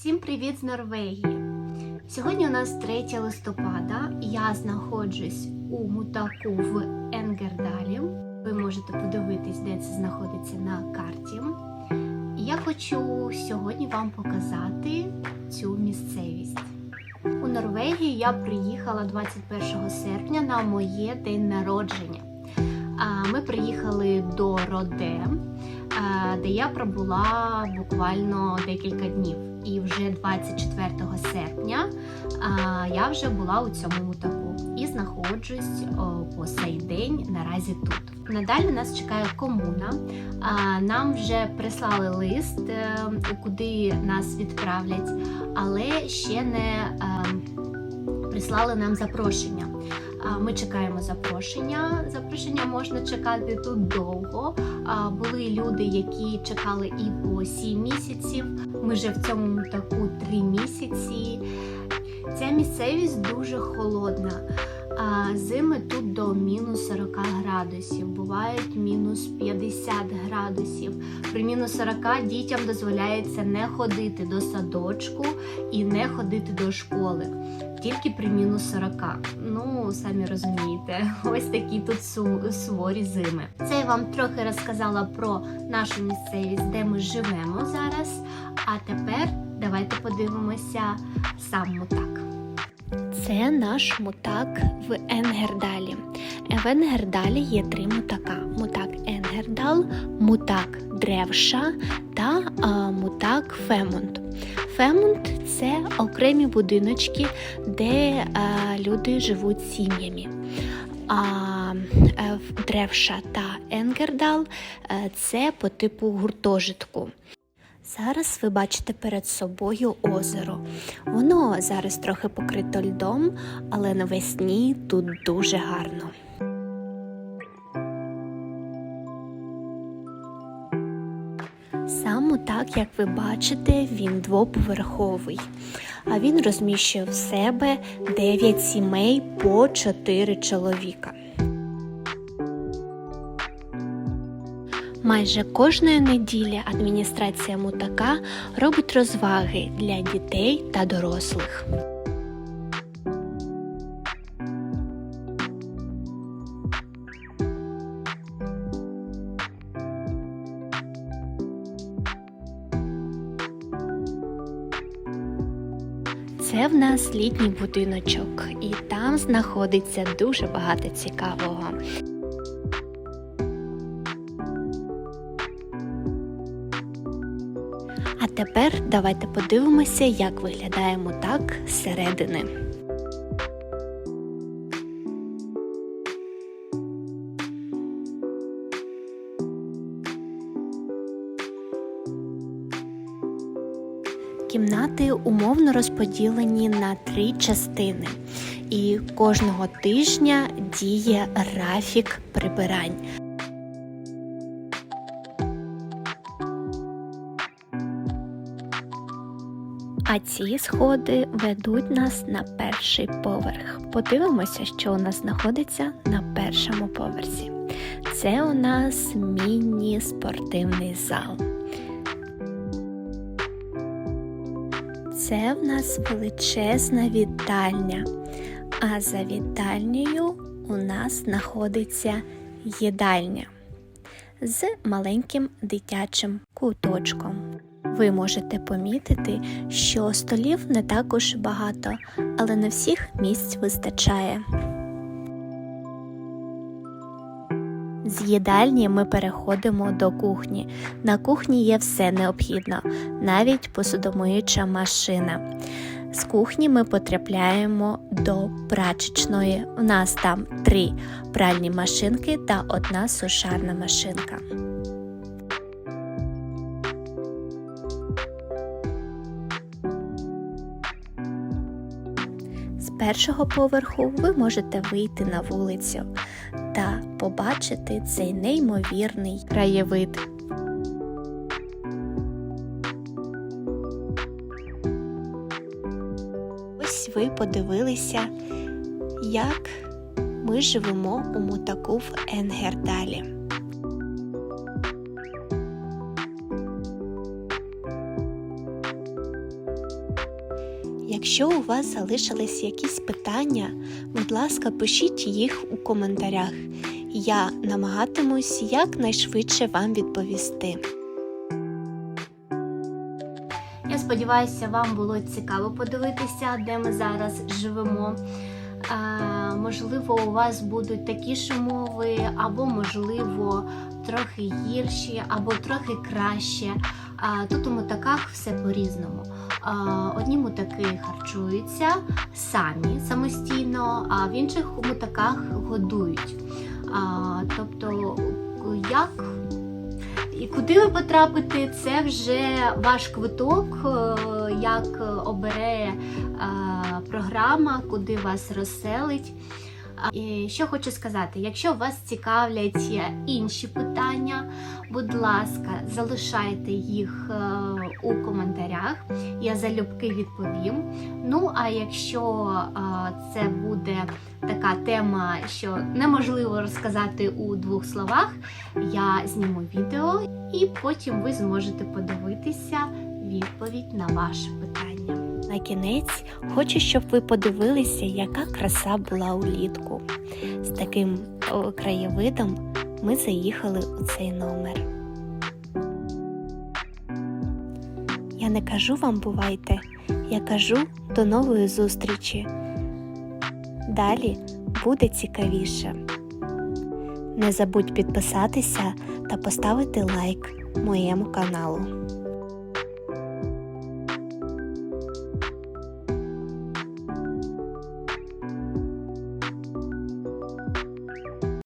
Всім привіт з Норвегії! Сьогодні у нас 3 листопада. Я знаходжусь у мутаку в Енгердалі. Ви можете подивитись, де це знаходиться на карті. Я хочу сьогодні вам показати цю місцевість. У Норвегію я приїхала 21 серпня на моє день народження. Ми приїхали до Роде, де я пробула буквально декілька днів. І вже 24 серпня я вже була у цьому мутаку і знаходжусь по цей день наразі тут. Надалі нас чекає комуна. Нам вже прислали лист, е, куди нас відправлять, але ще не е, прислали нам запрошення. Ми чекаємо запрошення. Запрошення можна чекати тут довго. Були люди, які чекали і по 7 місяців. Ми вже в цьому таку 3 місяці. Ця місцевість дуже холодна. Зими тут до мінус 40 градусів, бувають мінус 50 градусів. При мінус 40 дітям дозволяється не ходити до садочку і не ходити до школи тільки при мінус 40. Ну, самі розумієте, ось такі тут суворі зими. Це я вам трохи розказала про нашу місцевість, де ми живемо зараз. А тепер давайте подивимося сам мутак. Це наш мутак в Енгердалі. В Енгердалі є три мутака: мутак Енгердал, мутак Древша та а, мутак Фемунд. Фемунд це окремі будиночки, де а, люди живуть сім'ями. А е, Древша та Енгердал е, це по типу гуртожитку. Зараз ви бачите перед собою озеро. Воно зараз трохи покрито льдом, але навесні тут дуже гарно. Сам так, як ви бачите, він двоповерховий. А він розміщує в себе 9 сімей по 4 чоловіка. Майже кожної неділі адміністрація мутака робить розваги для дітей та дорослих. Це в нас літній будиночок, і там знаходиться дуже багато цікавого. Тепер давайте подивимося, як виглядає мутак зсередини. Кімнати умовно розподілені на три частини, і кожного тижня діє графік прибирань. А ці сходи ведуть нас на перший поверх. Подивимося, що у нас знаходиться на першому поверсі. Це у нас міні-спортивний зал. Це в нас величезна вітальня, а за вітальнею у нас знаходиться їдальня з маленьким дитячим куточком. Ви можете помітити, що столів не також багато, але на всіх місць вистачає. З їдальні ми переходимо до кухні. На кухні є все необхідно, навіть посудомиюча машина. З кухні ми потрапляємо до прачечної. У нас там три пральні машинки та одна сушарна машинка. Першого поверху ви можете вийти на вулицю та побачити цей неймовірний краєвид. Ось ви подивилися, як ми живемо у мутаку в Енгердалі. Якщо у вас залишились якісь питання, будь ласка, пишіть їх у коментарях. Я намагатимусь якнайшвидше вам відповісти. Я сподіваюся, вам було цікаво подивитися, де ми зараз живемо. А, можливо, у вас будуть такі ж умови, або, можливо, трохи гірші, або трохи краще. Тут у мутаках все по-різному. Одні мутаки харчуються самі самостійно, а в інших мутаках годують. Тобто, як і куди ви потрапите, це вже ваш квиток, е, як обере е, програма, куди вас розселить. Що хочу сказати, якщо вас цікавлять інші питання, будь ласка, залишайте їх е, у коментарях. Я залюбки відповім. Ну а якщо е, це буде така тема, що неможливо розказати у двох словах, я зніму відео і потім ви зможете подивитися відповідь на ваше питання. На кінець хочу, щоб ви подивилися, яка краса була улітку. З таким краєвидом ми заїхали у цей номер. Я не кажу вам бувайте, я кажу до нової зустрічі. Далі буде цікавіше. Не забудь підписатися та поставити лайк моєму каналу.